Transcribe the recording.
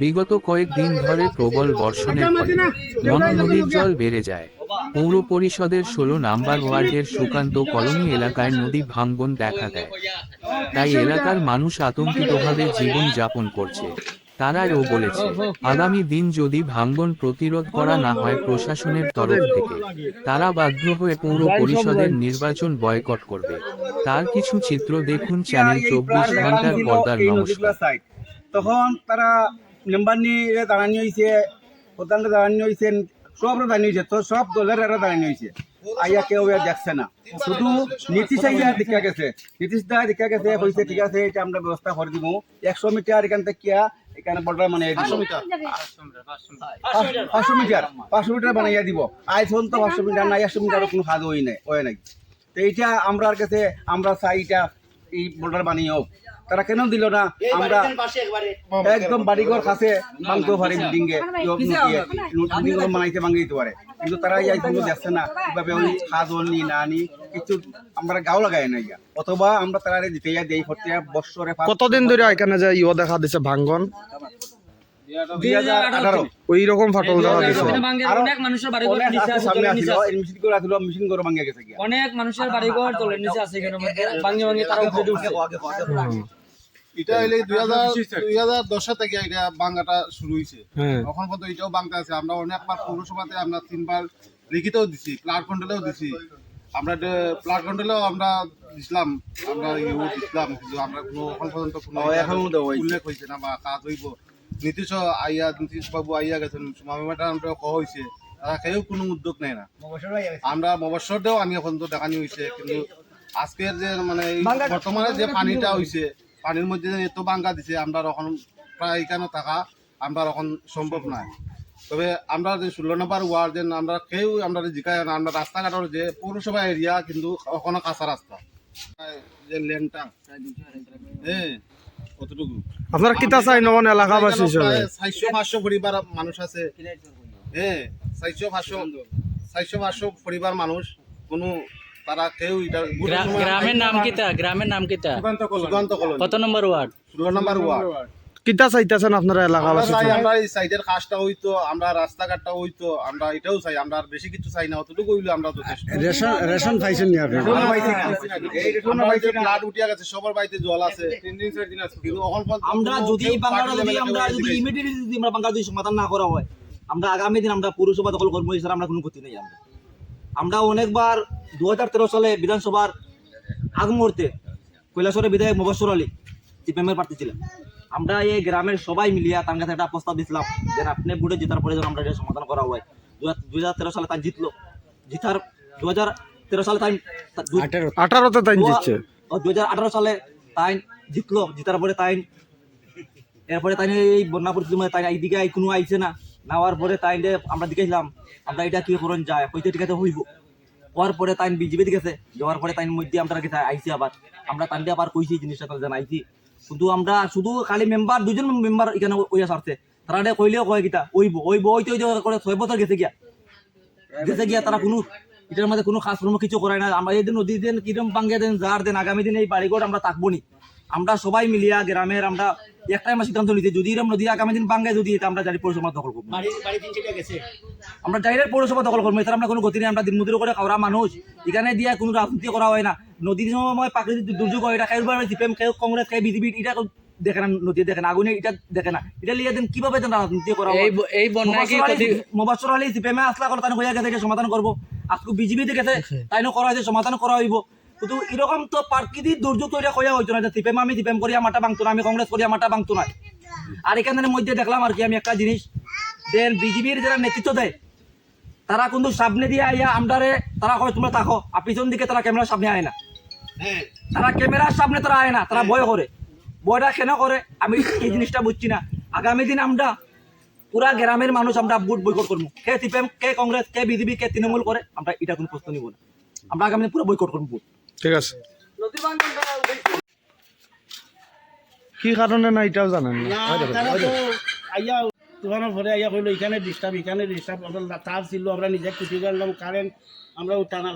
বিগত কয়েকদিন ধরে প্রবল বর্ষণের ফলে মনা নদীর জল বেড়ে যায়। পৌর পরিষদের ষোলো নাম্বার ওয়ার্ডের সুকান্ত কলোনি এলাকায় নদী ভাঙ্গন দেখা দেয়। তাই এলাকার মানুষ আতঙ্কিতভাবে জীবন যাপন করছে। তারাও বলেছে আগামী দিন যদি ভাঙ্গন প্রতিরোধ করা না হয় প্রশাসনের তরফ থেকে তারা বাধ্য হয়ে পৌর পরিষদের নির্বাচন বয়কট করবে। তার কিছু চিত্র দেখুন চ্যানেল চব্বিশ ঘণ্টার পর্দার নমস্কার। তখন তারা মেম্বার নিয়ে দাঁড়ানি হয়েছে প্রধান দাঁড়ানি হয়েছে সব দাঁড়ানি হয়েছে তো সব দলের এরা দাঁড়ানি হয়েছে আইয়া কেউ দেখছে না। শুধু নীতিশ আইয়া দেখা গেছে। নীতিশ দা দেখা গেছে হয়েছে ঠিক আছে এটা আমরা ব্যবস্থা করে দিব একশো মিটার এখান থেকে কিয়া এখানে বর্ডার মানে পাঁচশো মিটার। পাঁচশো মিটার মিটার বানাইয়া দিব। আজ পর্যন্ত পাঁচশো মিটার নাই একশো মিটারও কোনো কাজ হই নাই হয় নাই। তো এইটা আমরার কাছে আমরা চাই এটা এই বর্ডার বানিয়ে হোক। তারা কেন দিল না আমরা একদম বাড়িঘর কাছে ভাঙতে পারে বিল্ডিং এ বিল্ডিং বানাইতে ভাঙে দিতে পারে কিন্তু তারা এই কিন্তু দেখছে না কীভাবে ওই খাদ নি না নি কিছু আমরা গাও লাগাই না ইয়া অথবা আমরা তারা দিতে ইয়া দেই করতে বছরে কতদিন ধরে এখানে যে ইয়ে দেখা দিছে ভাঙ্গন দুই হাজার আঠারো ওই রকম ফাটল দেখা দিছে অনেক মানুষের বাড়িঘর অনেক নিচে আছে আছে সামনে আসিল নিচে আছে। মেশিন করে আসিল মেশিন করে ভাঙে গেছে অনেক মানুষের বাড়িঘর জলের নিচে আছে এখানে ভাঙে ভাঙে তারা উপরে উঠছে এটা হইলে দুই হাজার দুই হাজার দশে থেকে এটা বাঙ্গাটা শুরু হয়েছে হ্যাঁ। এখন পর্যন্ত এটাও বাংলা আছে। আমরা অনেকবার পৌরসভাতে আমরা তিনবার লিখিতও দিছি প্লাট কন্ট্রোলেও দিছি। আমরা প্লাট কন্ট্রোলেও আমরা দিছিলাম। আমরা ইউ দিছিলাম কিন্তু আমরা কোনো এখন পর্যন্ত কোনো হয়েছে। উল্লেখ হয়েছে না বা কাজ হইব। নীতিশ আইয়া নীতিশ বাবু আইয়া গেছেন। মামি ম্যাডাম কহ হয়েছে তারা কেউ কোনো উদ্যোগ নেয় না। আমরা মবসরতেও আমি এখন তো দেখানি হয়েছে কিন্তু আজকের যে মানে বর্তমানে যে পানিটা হয়েছে পানির মধ্যে এত বাঙ্গা দিছে আমরা এখন প্রায় এখানে থাকা আমরা এখন সম্ভব নয় তবে আমরা যে ষোলো নম্বর ওয়ার্ড যে আমরা কেউ আমরা জিকায় না আমরা রাস্তাঘাটের যে পৌরসভা এরিয়া কিন্তু ওখানে কাঁচা রাস্তা। যে লেনটা হ্যাঁ কতটুকু? আপনারা কিতা চাই নন এলাকাবাসী হিসেবে? চারশো পাঁচশো পরিবার মানুষ আছে। হ্যাঁ চারশো পাঁচশো চারশো পাঁচশো পরিবার মানুষ কোনো তারা কেউ গ্রামের নাম কিতা? গ্রামের নাম কিতা? সুকান্ত কলোনি কত নম্বর ওয়ার্ড? ষোলো নম্বর ওয়ার্ড। কিতা চাইতেছেন আপনারা আমরা এলাকাবাসী আমরা এই সাইডের কাজটা হইতো আমরা রাস্তাঘাটটা হইতো আমরা এটাও চাই আমরা আর বেশি কিছু চাই না অতটুকু হইলে আমরা যথেষ্ট। রেশন রেশন পাইছেন নি আপনি? আমরা বাড়িতে ফ্লাড উঠিয়া গেছে সবার বাড়িতে জল আছে। কিন্তু এখন পর্যন্ত আমরা কোনো যদি কেউ এই বাংলাটা যদি আমরা যদি ইমিডিয়েটলি যদি আমরা বাংলা যদি সমাধান না করা হয় আমরা আগামী দিন আমরা পৌরসভা দখল করব এছাড়া আমরা কোনো ক্ষতি নেই আমরা। আমরা অনেকবার দু তেরো সালে বিধানসভার আগ মুহূর্তে কৈলাসরের বিধায়ক মুবাসর আলী সিপিএমের প্রার্থী ছিলেন আমরা এই গ্রামের সবাই মিলিয়া তার কাছে একটা প্রস্তাব দিছিলাম যে আপনি বুড়ে জেতার পরে যেন আমরা এটা সমাধান করা হয়। দু হাজার তেরো সালে তাই জিতলো। জিতার দু হাজার তেরো সালে তাই আঠারোতে তাই দিচ্ছে দু হাজার আঠারো সালে তাই জিতলো। জিতার পরে তাই এরপরে তাই এই বন্যা পরিস্থিতি মধ্যে তাই এইদিকে কোনো আইছে না। নেওয়ার পরে তাই যে আমরা দেখেছিলাম আমরা এটা কি করুন যায় হইতে ঠিক আছে হইব। হওয়ার পরে তাই বিজেপি গেছে, যাওয়ার পরে তাই মধ্যে আমরা গেছে, আইছি আবার। আমরা তাই আবার কইছি জিনিসটা তাদের জানা আইছি কিন্তু আমরা, শুধু খালি মেম্বার দুজন মেম্বার এখানে ওই আসছে তারা কইলেও কয় কিতা ওইব ওইব ওইতে ওইতে করে ছয় বছর গেছে গিয়া। গেছে গিয়া তারা কোনো, এটার মধ্যে কোনো খাস কাজকর্ম কিছু করায় না। আমরা এই দিন নদী দিন, কিরম বাঙ্গে দেন, যার দেন, আগামী দিন এই বাড়িঘর আমরা থাকব নি। আমরা সবাই মিলিয়া গ্রামের আমরা একটাই আমরা সিদ্ধান্ত নিতে যদি এরকম নদী আগামী দিন বাঙ্গে যদি এটা আমরা জারি পৌরসভা দখল করব। আমরা ডাইরেক্ট পৌরসভা দখল করব এছাড়া আমরা কোনো গতি নেই আমরা দিনমজুরি করে খাওয়া মানুষ। এখানে দিয়ে কোনো রাজনীতি করা হয় না। নদীর সময় প্রাকৃতিক দুর্যোগ হয় এটা কেউ সিপিএম কেউ কংগ্রেস কেউ বিজেপি এটা দেখে না নদী দেখে না আগুনে এটা দেখে না। এটা লিয়ে দেন কীভাবে দেন রাজনীতি করা এই ব- এই বন্যায় কি মোবাসর আলী সিপিএমে আসলা করে তাই হইয়া গেছে সমাধান করব। আজকে বিজেপি গেছে তাই করা হয়েছে সমাধান করা হইব। কিন্তু এরকম তো প্রাকৃতিক দুর্যোগ তৈরি হইয়া হইতো না যে সিপিএম আমি সিপিএম করিয়া মাটা ভাঙতো না আমি কংগ্রেস করিয়া মাটা ভাঙতো না। আর এখানের মধ্যে দেখলাম আর কি আমি একটা জিনিস। দেন বিজেপির যারা নেতৃত্ব দেয় তারা কিন্তু সামনে দিয়ে আইয়া আমদারে তারা কয় তোমরা থাকো আর পিছন দিকে তারা ক্যামেরার সামনে আয় না। তারা ক্যামেরার সামনে তারা আয় না তারা ভয় করে। বয়টা কেন করে? আমি এই জিনিসটা বুঝছি না। আগামী দিন আমরা পুরা গ্রামের মানুষ আমরা ভোট বৈকট করব। কে সিপিএম কে কংগ্রেস কে বিজেপি কে তৃণমূল করে আমরা এটা কোনো প্রশ্ন নিব না। আমরা আগামী দিন পুরো বৈকট করব ভোট ঠিক আছে। কি কারণে না এটাও জানেন না? আইয়া দোকানের পরে আইয়া কইলো এখানে ডিস্টার্ব এখানে ডিস্টার্ব আমরা তার ছিল আমরা নিজে খুশি করলাম কারেন্ট আমরা টানা